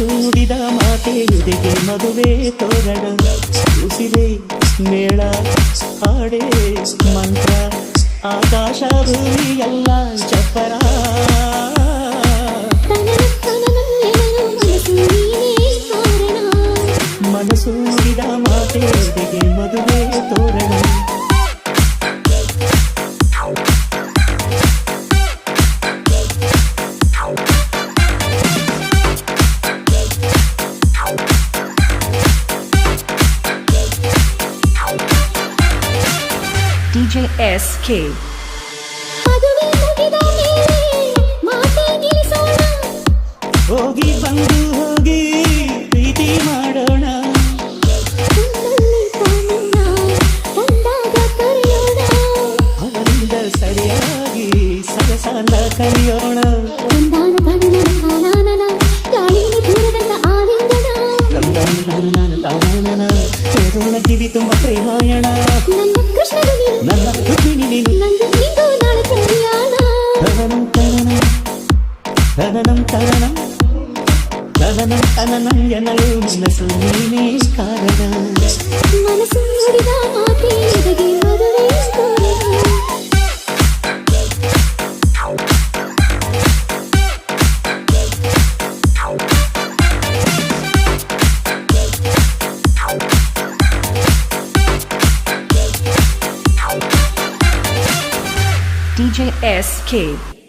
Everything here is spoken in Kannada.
ಮನಸೂಡಿದ ಮಾತೆ ಎದೆಗೆ ಮದುವೆ ತೋರಣ ಉಸಿರೇ ಮೇಳ ಹಾಡೇ ಮಂತ್ರ ಆಕಾಶ ಭೂಮಿ ಎಲ್ಲ ಚಪ್ಪರ ತನನ ತನನ ಎನ್ನಲು ಮನಸ್ಸು ನೀನೇ ಕಾರಣ ಮನಸೂಡಿದ ಮಾತೆ ಎದೆಗೆ ಮದುವೆ ತೋರಣ DJ SK. ಹೋಗಿ ಬಂದು ಹೋಗಿ ಪ್ರೀತಿ ಮಾಡೋಣ. ಅವರಿಂದ ಸರಿಯಾಗಿ ಸರಸಾಲ ಕಲಿಯೋಣ. ಕಿವಿ ತುಂಬ ಪ್ರೇಮಾಯಣ ನನ್ನ ಕೃಷ್ಣನು ನೀನು ನನ್ನ ರುಕ್ಮಿಣಿ ನೀನು ನಂದು ಇಂದು ನಾಳೆ ಕಲ್ಯಾಣ ತನನಂ ತನನ ತನನಂ ತನನ ತನನಂ ತನನಂ ಎನ್ನಲು ಮನಸ್ಸು ನೀನೇ ಕಾರಣ ಮನಸ್ಸು ನುಡಿದ ಮಾತೆ DJ SK.